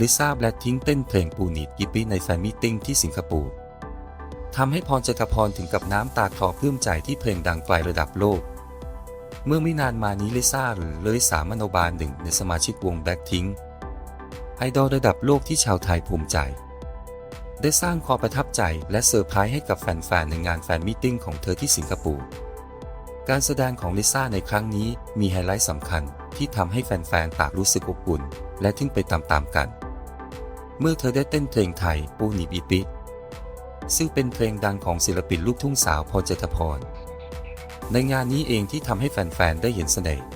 ลิซ่าแบล็คทิ้งเต้นเพลงปูนิดกิปปี้ในแฟนมิทติ้งที่สิงคโปร์ทำให้พรจตพรถึงกับน้ำตาคลอปลื้มใจที่เพลงดังไกลระดับโลก เมื่อไม่นานมานี้ลิซ่าหรือเลลิสามโนบาลหนึ่งในสมาชิกวงแบล็คทิ้งไอดอลระดับโลกที่ชาวไทยภูมิใจ ได้สร้างความประทับใจและเซอร์ไพรส์ให้กับแฟนๆในงานแฟนมิทติ้งของเธอที่สิงคโปร์การแสดงของลิซ่าในครั้งนี้มีไฮไลท์สำคัญที่ทำให้แฟนๆต่างรู้สึกอบอุ่นและทึ่งไปตามๆกัน เมื่อเธอได้เต้นเพลงไทยปูนิบิปิซึ่งเป็นเพลงดังของศิลปินลูกทุ่งสาวพรเจตพร ในงานนี้เองที่ทำให้แฟน ๆ ได้เห็นเสน่ห์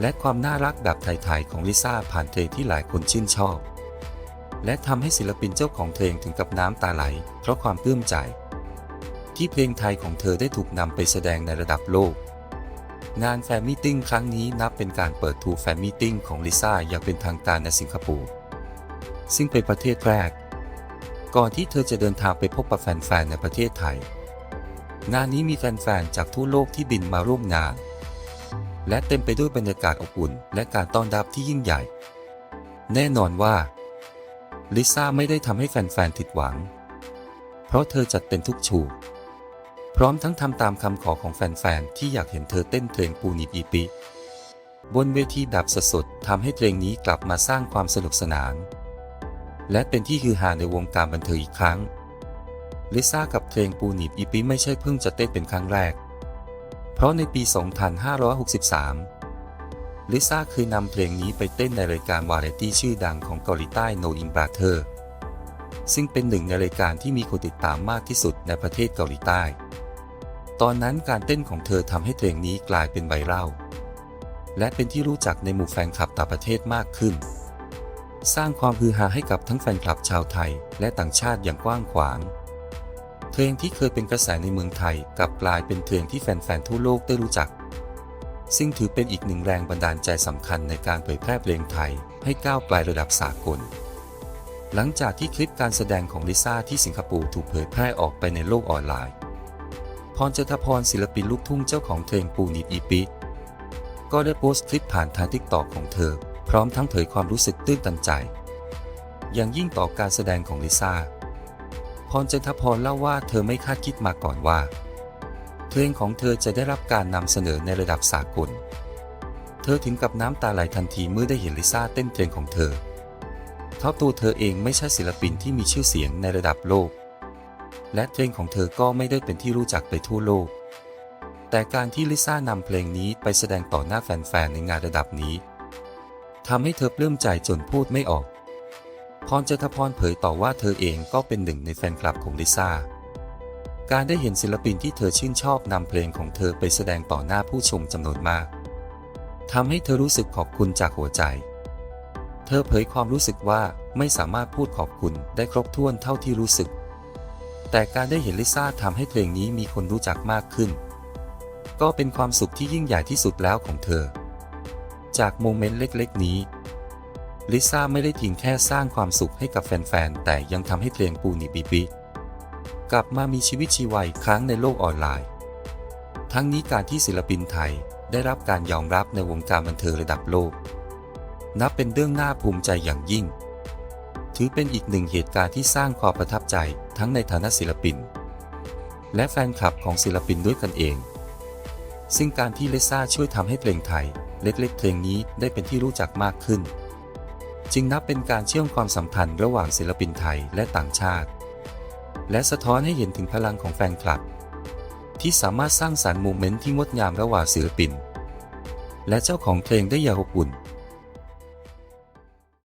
และความน่ารักแบบไทย ๆ ของลิซ่าผ่านเพลงที่หลายคนชื่นชอบ และทำให้ศิลปินเจ้าของเพลงถึงกับน้ำตาไหล เพราะความปลื้มใจ ที่เพลงไทยของเธอได้ถูกนำไปแสดงในระดับโลก งานแฟนมิทติ้งครั้งนี้นับเป็นการเปิดทูแฟนมิทติ้งของลิซ่าอย่างเป็นทางการในสิงคโปร์ ซึ่งเป็นประเทศแรก ก่อนที่เธอจะเดินทางไปพบกับแฟนๆในประเทศไทยงานนี้มีแฟนๆจากทั่วโลกที่บินมาร่วมงาน และเต็มไปด้วยบรรยากาศอบอุ่น และการต้อนรับที่ยิ่งใหญ่ แน่นอนว่าลิซ่าไม่ได้ทำให้แฟนๆผิดหวัง เพราะเธอจัดเต็มทุกชูพร้อมทั้งทำตามคำขอของแฟนๆ ที่อยากเห็นเธอเต้นเพลงปูนิบอีปิ บนเวทีแบบสดๆทำให้เพลงนี้กลับมาสร้างความสนุกสนาน และเป็นที่ฮือฮาในวงการบันเทิงอีกครั้ง ลิซ่ากับเพลงปูนิบอีปิไม่ใช่เพิ่งจะเต้นเป็นครั้งแรก เพราะในปี 2563 ลิซ่าเคยนำเพลงนี้ไปเต้นในรายการวาไรตี้ชื่อดังของเกาหลีใต้ No In Brother ซึ่งเป็นหนึ่งในรายการที่มีคนติดตามมากที่สุดในประเทศเกาหลีใต้ ตอนนั้นการเต้นของเธอทำให้เพลงนี้กลายเป็นไวรัลและเป็นที่รู้จักในหมู่แฟนคลับต่างประเทศมากขึ้น สร้างความฮือฮาให้กับทั้งแฟนคลับชาวไทย และต่างชาติอย่างกว้างขวาง เพลงที่เคยเป็นกระแสในเมืองไทยกลับกลายเป็นเพลงที่แฟนๆทั่วโลกได้รู้จัก ซึ่งถือเป็นอีกหนึ่งแรงบันดาลใจสำคัญในการเผยแพร่เพลงไทยให้ก้าวไกลระดับสากล หลังจากที่คลิปการแสดงของลิซ่าที่สิงคโปร์ถูกเผยแพร่ออกไปในโลกออนไลน์ พรเจตพรศิลปินลูกทุ่งเจ้าของเพลงปูนิดอีปิก็ได้โพสต์คลิปผ่านทางทิกตอกของเธอ พร้อมทั้งเผยความรู้สึกตื้นตันใจ อย่างยิ่งต่อการแสดงของลิซ่า พรเจนทพรเล่าว่าเธอไม่คาดคิดมาก่อนว่า เพลงของเธอจะได้รับการนำเสนอในระดับสากล เธอถึงกับน้ำตาไหลทันทีเมื่อได้เห็นลิซ่าเต้นเพลงของเธอเพราะตัวเธอเองไม่ใช่ศิลปินที่มีชื่อเสียงในระดับโลก และเพลงของเธอก็ไม่ได้เป็นที่รู้จักไปทั่วโลก แต่การที่ลิซ่านำเพลงนี้ไปแสดงต่อหน้าแฟนๆในงานระดับนี้ ทำให้เธอปลื้มใจจนพูดไม่ออก พรเจตพรเผยต่อว่าเธอเองก็เป็นหนึ่งในแฟนคลับของลิซ่า การได้เห็นศิลปินที่เธอชื่นชอบนำเพลงของเธอไปแสดงต่อหน้าผู้ชมจำนวนมากทำให้เธอรู้สึกขอบคุณจากหัวใจ เธอเผยความรู้สึกว่าไม่สามารถพูดขอบคุณได้ครบถ้วนเท่าที่รู้สึก แต่การได้เห็นลิซ่าทำให้เพลงนี้มีคนรู้จักมากขึ้น ก็เป็นความสุขที่ยิ่งใหญ่ที่สุดแล้วของเธอ จากโมเมนต์เล็กๆ นี้ลิซ่าไม่ได้ทิ้งแค่สร้างความสุขให้กับแฟนๆ แต่ยังทำให้เพลงปูนิบิบิกลับมามีชีวิตชีวาอีกครั้งในโลกออนไลน์ ทั้งนี้การที่ศิลปินไทยได้รับการยอมรับในวงการบันเทิงระดับโลก นับเป็นเรื่องน่าภูมิใจอย่างยิ่ง ถือเป็นอีกหนึ่งเหตุการณ์ที่สร้างความประทับใจทั้งในฐานะศิลปิน และแฟนคลับของศิลปินด้วยกันเอง ซึ่งการที่ลิซ่าช่วยทำให้เพลงไทย เล็กๆเพลงนี้ได้เป็นที่รู้จักมากขึ้น จึงนับเป็นการเชื่อมความสัมพันธ์ระหว่างศิลปินไทยและต่างชาติ และสะท้อนให้เห็นถึงพลังของแฟนคลับ ที่สามารถสร้างสรรค์โมเมนต์ที่งดงามระหว่างศิลปิน และเจ้าของเพลงได้อย่างอบอุ่น